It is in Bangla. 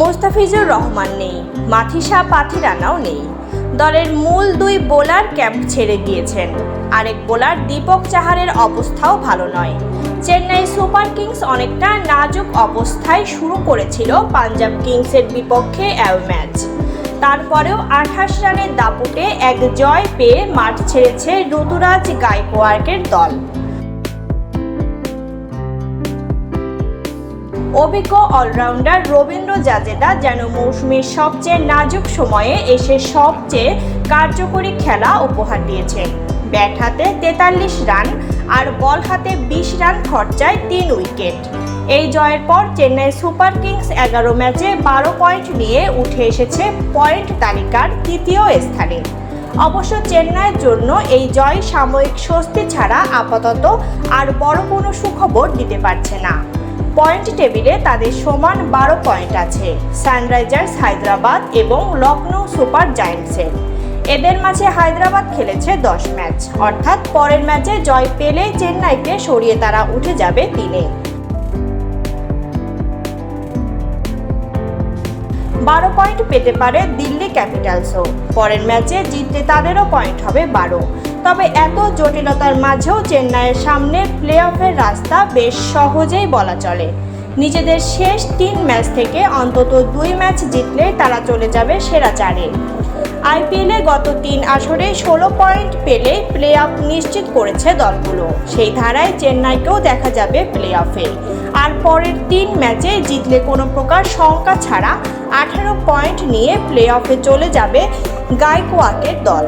মোস্তাফিজুর রহমান নেই, মাথিসা পাথিরানাও নেই। দলের মূল দুই বোলার ক্যাম্প ছেড়ে গিয়েছেন আরেক বোলার দীপক চাহারের অবস্থাও ভালো নয়। চেন্নাই সুপার কিংস অনেকটা নাজুক অবস্থায় শুরু করেছিল পাঞ্জাব কিংসের বিপক্ষে অ্যাও ম্যাচ। তারপরেও আঠাশ রানের দাপুটে এক জয় পেয়ে মাঠ ছেড়েছে ঋতুরাজ গায়কোয়ার্কের দল। অভিজ্ঞ অলরাউন্ডার রবীন্দ্র জাজেদা যেন মৌসুমের সবচেয়ে নাজুক সময়ে এসে সবচেয়ে কার্যকরী খেলা উপহার দিয়েছেন ব্যাট হাতে তেতাল্লিশ রান আর বল হাতে বিশ রান খরচায় তিন উইকেট। এই জয়ের পর চেন্নাই সুপার কিংস এগারো ম্যাচে বারো পয়েন্ট নিয়ে উঠে এসেছে পয়েন্ট তালিকার তৃতীয় স্থানে। অবশ্য চেন্নাইয়ের জন্য এই জয় সাময়িক স্বস্তি ছাড়া আপাতত আর বড় কোনো সুখবর দিতে পারছে না। পয়েন্ট টেবিলে তাদের সমান বারো পয়েন্ট আছে, সানরাইজার্স হায়দ্রাবাদ এবং লখনৌ সুপার জায়েন্টসের এদের মাঝে হায়দ্রাবাদ খেলেছে দশ ম্যাচ, অর্থাৎ পরের ম্যাচে জয় পেলে চেন্নাইকে সরিয়ে তারা উঠে যাবে তিনে। বারো পয়েন্ট পেতে পারে দিল্লি ক্যাপিটালসও। পরের ম্যাচে জিতলে তাদেরও পয়েন্ট হবে বারো। তবে এত জটিলতার মাঝেও চেন্নাইয়ের সামনে প্লে অফের রাস্তা বেশ সহজেই বলা চলে। নিজেদের শেষ তিন ম্যাচ থেকে অন্তত দুই ম্যাচ জিতলে তারা চলে যাবে সেরা চারে। আইপিএলে গত তিন আসরে ষোলো পয়েন্ট পেলে প্লে অফ নিশ্চিত করেছে দলগুলো। সেই ধারায় চেন্নাইকেও দেখা যাবে প্লে অফে আর পরের তিন ম্যাচে জিতলে কোনো প্রকার শঙ্কা ছাড়া আঠারো পয়েন্ট নিয়ে প্লে অফে চলে যাবে গাইকোয়াকের দল।